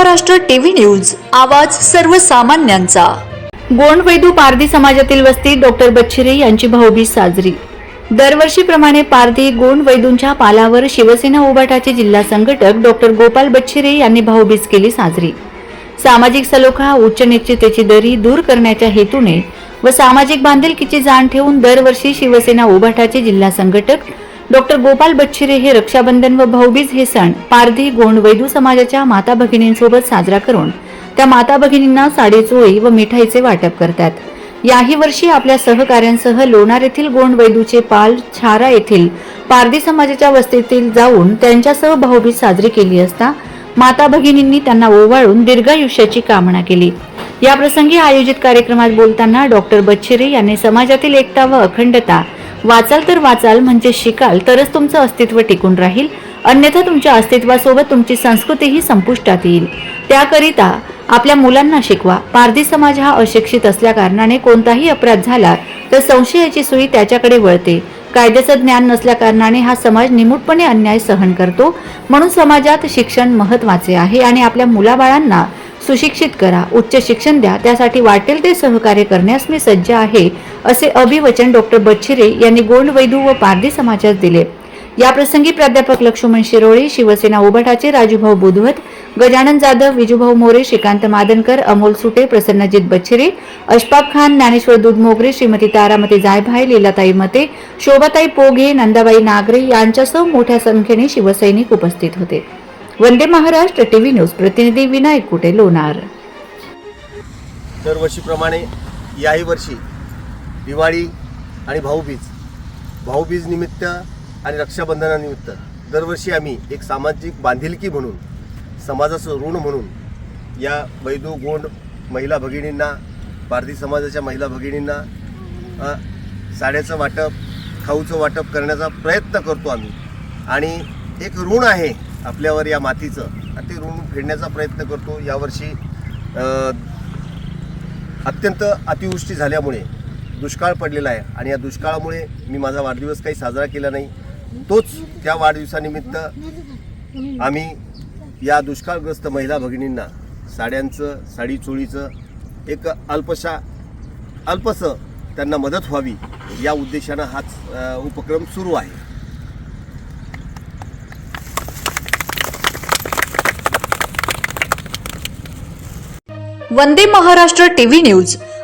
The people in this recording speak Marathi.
महाराष्ट्र टीव्ही न्यूज आवाज सर्वसामान्यांचा. गोंड वैदू पारधी समाजातील वस्ती डॉक्टर बच्छिरे यांची भाऊबीज साजरी. दरवर्षीप्रमाणे पारधी गोंड वैदूंच्या पालावर शिवसेना उभाटाचे जिल्हा संघटक डॉक्टर गोपाल बच्छिरे यांनी भाऊबीज केली साजरी. सामाजिक सलोखा उच्च निश्चितेची दरी दूर करण्याच्या हेतूने व सामाजिक बांधिलकीची जाण ठेवून दरवर्षी शिवसेना उभाटाचे जिल्हा संघटक डॉक्टर गोपाल बच्छिरे हे रक्षाबंधन व भाऊबीज हे सण पारधी गोंड वैदू समाजाच्या माता भगिनींसोबत साजरा करून त्या माता भगिनींना साडेचोळी व मिठाईचे वाटप करतात. याही वर्षी आपल्या सहकाऱ्यांसह लोणार येथील गोंड वैदूचे पाल छारा येथील पारधी समाजाच्या वस्तीतील जाऊन त्यांच्यासह भाऊबीज साजरी केली असता माता भगिनींनी त्यांना ओवाळून दीर्घायुष्याची कामना केली. या प्रसंगी आयोजित कार्यक्रमात बोलताना डॉक्टर बच्छिरे यांनी समाजातील एकता व अखंडता वाचाल तर वाचाल म्हणजे शिकाल तरच तुमचं अस्तित्व टिकून राहील. अन्यथा तुमच्या अस्तित्वासोबत तुमची संस्कृतीही संपुष्टात येईल. त्याकरिता आपल्या मुलांना शिकवा. पारधी समाज हा अशिक्षित असल्याकारणाने कोणताही अपराध झाला तर संशयाची सुई त्याच्याकडे वळते. कायद्याचं ज्ञान नसल्याकारणाने हा समाज निमूटपणे अन्याय सहन करतो. म्हणून समाजात शिक्षण महत्त्वाचे आहे आणि आपल्या मुलाबाळांना सुशिक्षित करा. उच्च शिक्षण द्या. त्यासाठी वाटेल ते सहकार्य करण्यास मी सज्ज आहे. असे अभिवचन डॉक्टर बच्छिरे यांनी गोंड वैधू व पारधी समाजात दिले. या प्रसंगी प्राध्यापक लक्ष्मण शिरोळे शिवसेना उभाटाचे राजूभाऊ बुधवत गजानन जाधव विजूभाऊ मोरे श्रीकांत मादनकर अमोल सुटे प्रसन्नजित बच्छिरे अशफाक खान ज्ञानेश्वर दुधमोगरे श्रीमती तारामती जायभाई लीलाताई मते शोभाताई पोघे नंदाबाई नागरे यांच्यासह मोठ्या संख्येने शिवसैनिक उपस्थित होते. वंदे महाराष्ट्र टीव्ही न्यूज प्रतिनिधी विनायक कुटे लोणार. दरवर्षीप्रमाणे याही वर्षी दिवाळी आणि भाऊबीज. भाऊबीज निमित्त आणि रक्षाबंधनानिमित्त दरवर्षी आम्ही एक सामाजिक बांधिलकी म्हणून समाजाचं ऋण म्हणून या वैदू गोंड महिला भगिनींना भारतीय समाजाच्या महिला भगिनींना साड्याचं वाटप खाऊचं वाटप करण्याचा प्रयत्न करतो आम्ही. आणि एक ऋण आहे आपल्यावर या मातीचं आणि ते ऋण फेडण्याचा प्रयत्न करतो. यावर्षी अत्यंत अतिवृष्टी झाल्यामुळे दुष्काळ पडलेला आहे आणि या दुष्काळामुळे मी माझा वाढदिवस काही साजरा केला नाही. तोच त्या वाढदिवसानिमित्त आम्ही या दुष्काळग्रस्त महिला भगिनींना साड्यांचं साडी चोळीचं एक अल्पशा अल्पसं त्यांना मदत व्हावी या उद्देशानं हाच उपक्रम सुरू आहे. Vande Maharashtra TV news.